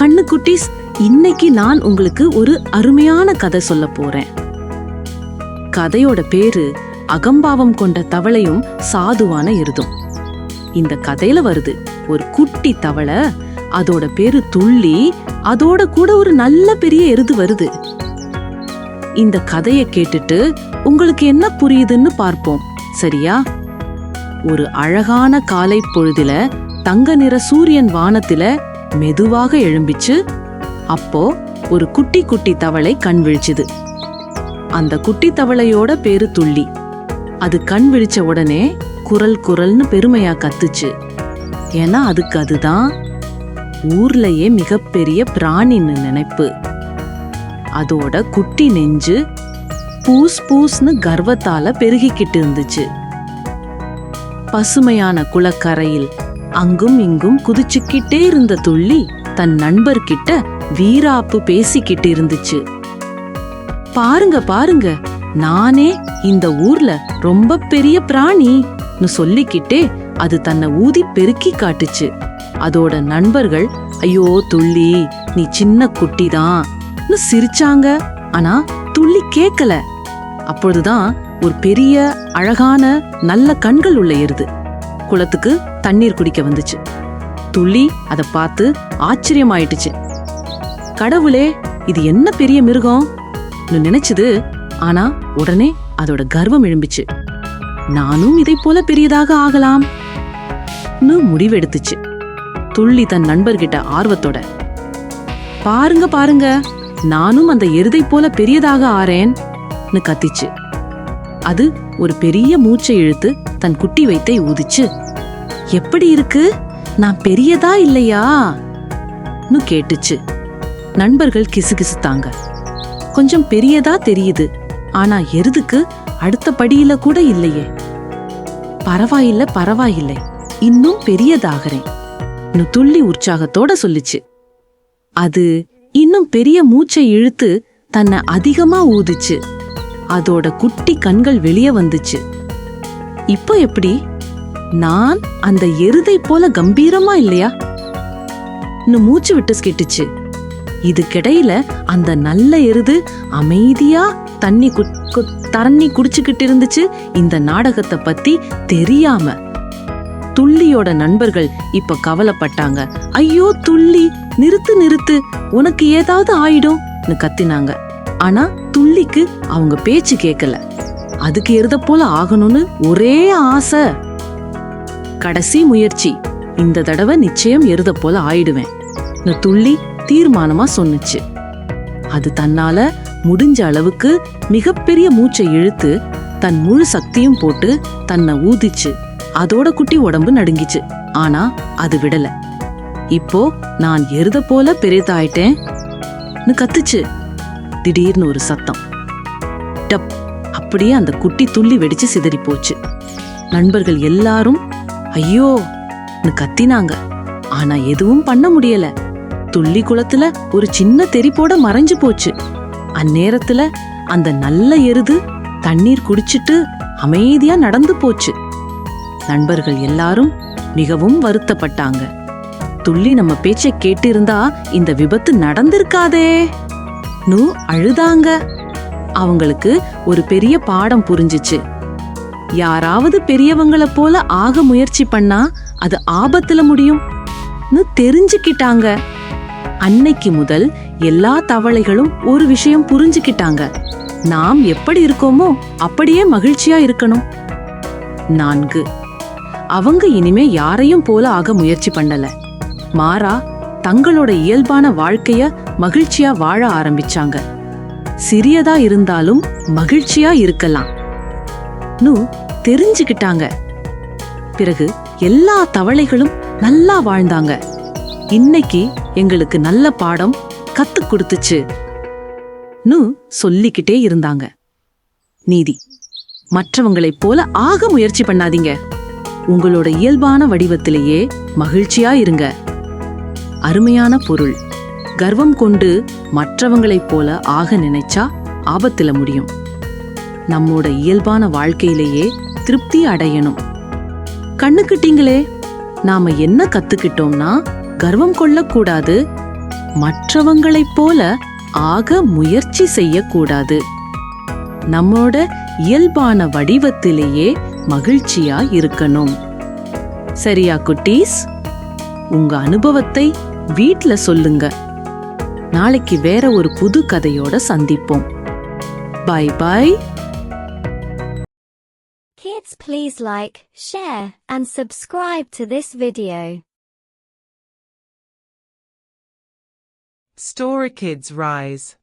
கண்ணு குட்டீஸ் இன்னைக்கு நான் உங்களுக்கு ஒரு அருமையான கதை சொல்ல போறேன். கதையோட பேரு அகம்பாவம் கொண்ட தவளையும் சாதுவான எருதும். இந்த கதையில வருது ஒரு குட்டி தவளை அதோட பேரு துள்ளி அதோட கூட ஒரு நல்ல பெரிய எருது வருது. இந்த கதையை கேட்டுட்டு உங்களுக்கு என்ன புரியுதுன்னு பார்ப்போம் சரியா? ஒரு அழகான காலை பொழுதுல தங்க நிற சூரியன் வானத்துல மெதுவாக எழும்பிச்சு அப்போ ஒரு குட்டி குட்டி தவளை கண் விழிச்சுது. அந்த குட்டி தவளையோட பேரு துள்ளி. அது கண் விழிச்ச உடனே குரல் குரல்னு பெருமையா கத்துச்சு. ஏன்னா அதுக்கு அதுதான் ஊர்லயே மிகப்பெரிய பிராணின்னு நினைப்பு. அதோட குட்டி நெஞ்சு பூஸ் பூஸ்னு கர்வத்தால பெருகிக்கிட்டு இருந்துச்சு. பசுமையான குளக்கரையில் அங்கும் இங்கும் குதிச்சுக்கிட்டே இருந்த துள்ளி தன் நண்பர்கிட்ட வீராப்பு பேசிக்கிட்டு இருந்துச்சு. பாருங்க பாருங்க நானே இந்த ஊர்ல ரொம்ப பெரிய பிராணின்னு சொல்லிக்கிட்டே அது தன்னை ஊதி பெருக்கி காட்டுச்சு. அதோட நண்பர்கள் ஐயோ துள்ளி நீ சின்ன குட்டிதான் சிரிச்சாங்க. ஆனா துள்ளி கேக்கல. அப்பொழுதுதான் ஒரு பெரிய அழகான நல்ல கண்கள் உள்ள எருது குளத்துக்கு தண்ணீர் குடிக்க வந்துச்சு. துள்ளி அதை பார்த்து ஆச்சரியமாயிட்டுச்சு. கடவுளே இது என்ன பெரிய மிருகம்? நினைச்சது. ஆனா உடனே அதோட கர்வம் எழும்பிச்சு. நானும் இதை போல பெரியதாக ஆகலாம். முடிவெடுத்துச்சு. துள்ளி தன் நண்பர்கிட்ட ஆர்வத்தோட பாருங்க பாருங்க நானும் அந்த எருதை போல பெரியதாக ஆறேன்னு கத்திச்சு. அது ஒரு பெரிய மூச்சை இழுத்து தன் குட்டி வைத்தை ஊதிச்சு. எப்படி இருக்கு? நான் பெரியதா இல்லையா? கேட்டுச்சு. நண்பர்கள் கிசுகிசுத்தாங்க. கொஞ்சம் பெரியதா தெரியுது. ஆனா எருதுக்கு அடுத்த படியில கூட இல்லையே. பரவாயில்ல பரவாயில்லை. இன்னும் பெரியதாகிறேன். துள்ளி உற்சாகத்தோட சொல்லுச்சு. அது இன்னும் பெரிய மூச்சை இழுத்து தன்னை அதிகமா ஊதிச்சு. அதோட குட்டி கண்கள் வெளியே வந்துச்சு. இப்போ எப்படி? நான் அந்த எருதை போல கம்பீரமா இல்லையா? இன்னும் மூச்சு விட்டு கேட்டுச்சு. இதுக்கிடையில அந்த நல்ல எருது அமைதியா தண்ணி தண்ணி குடிச்சுக்கிட்டு இருந்துச்சு. இந்த நாடகத்தை பத்தி தெரியாம. துள்ளியோட நண்பர்கள் இப்ப கவலைப்பட்டாங்க. ஐயோ துள்ளி நிறுத்து நிறுத்து உனக்கு ஏதாவது ஆயிடும் கத்தினாங்க. ஆனா துள்ளிக்கு அவங்க பேச்சு கேட்கல அதுக்கு எருத போல ஆகணும்னு ஒரே ஆசை. கடைசி முயற்சி. இந்த தடவை நிச்சயம் எருத போல ஆயிடுவேன். துள்ளி தீர்மானமா சொன்னுச்சு. அது தன்னால முடிஞ்ச அளவுக்கு மிகப்பெரிய மூச்சை இழுத்து தன் முழு சக்தியும் போட்டு தன்னை ஊதிச்சு அதோட குட்டி உடம்பு நடுங்கிச்சு. ஆனா அது விடல. இப்போ நான் எருத போல பெரியதாயிட்டேன். கத்துச்சு. திடீர்னு ஒரு சத்தம். டப். அப்படியே அந்த குட்டி துள்ளி வெடிச்சு சிதறி போச்சு நண்பர்கள் எல்லாரும் ஐயோ கத்தினாங்க. ஆனா எதுவும் பண்ண முடியல. துள்ளி குளத்துல ஒரு சின்ன தெரிப்போட மறைஞ்சு போச்சு. அந்நேரத்துல அந்த நல்ல எருது தண்ணீர் குடிச்சிட்டு அமைதியா நடந்து போச்சு. நண்பர்கள் எல்லாரும் மிகவும் வருத்தப்பட்டாங்க. துள்ளி நம்ம பேச்சை கேட்டு இருந்தா இந்த விபத்து நடந்திருக்காதே. நூ அழுதாங்க. அவங்களுக்கு ஒரு பெரிய பாடம் புரிஞ்சிச்சு. யாராவது பெரியவங்கள போல ஆக முயற்சி பண்ணா அது ஆபத்துல முடியும். தெரிஞ்சுக்கிட்டாங்க. அன்னைக்கு முதல் எல்லா தவளைகளும் ஒரு விஷயம் புரிஞ்சுக்கிட்டாங்க. நாம் எப்படி இருக்கோமோ அப்படியே மகிழ்ச்சியா இருக்கணும். நான்கு. அவங்க இனிமே யாரையும் போல ஆக முயற்சி பண்ணல. மாறா தங்களோட இயல்பான வாழ்க்கைய மகிழ்ச்சியா வாழ ஆரம்பிச்சாங்க. சிறியதா இருந்தாலும் மகிழ்ச்சியா இருக்கலாம். நு தெரிஞ்சுக்கிட்டாங்க. பிறகு எல்லா தவளைகளும் நல்லா வாழ்ந்தாங்க. இன்னைக்கு எங்களுக்கு நல்ல பாடம் கத்து கொடுத்துச்சு சொல்லிக்கிட்டே இருந்தாங்க. நீதி மற்றவங்களைப் போல ஆக முயற்சி பண்ணாதீங்க. உங்களோட இயல்பான வடிவத்திலேயே மகிழ்ச்சியா இருங்க. அருமையான பொருள் கர்வம் கொண்டு மற்றவங்களைப் போல ஆக நினைச்சா ஆபத்துல முடியும். நம்மோட இயல்பான வாழ்க்கையிலேயே திருப்தி அடையணும். கண்ணுக்கிட்டீங்களே நாம என்ன கத்துக்கிட்டோம்னா கர்வம் கொள்ளக்கூடாது. மற்றவங்களைப் போல ஆக முயற்சி செய்யக்கூடாது. நம்மோட இயல்பான வடிவத்திலேயே மகிழ்ச்சியா இருக்கணும். சரியா குட்டீஸ்? உங்க அனுபவத்தை வீட்ல சொல்லுங்க. நாளைக்கு வேற ஒரு புது கதையோட சந்திப்போம். Bye bye. Please like, share and subscribe to this video. Story Kids Rise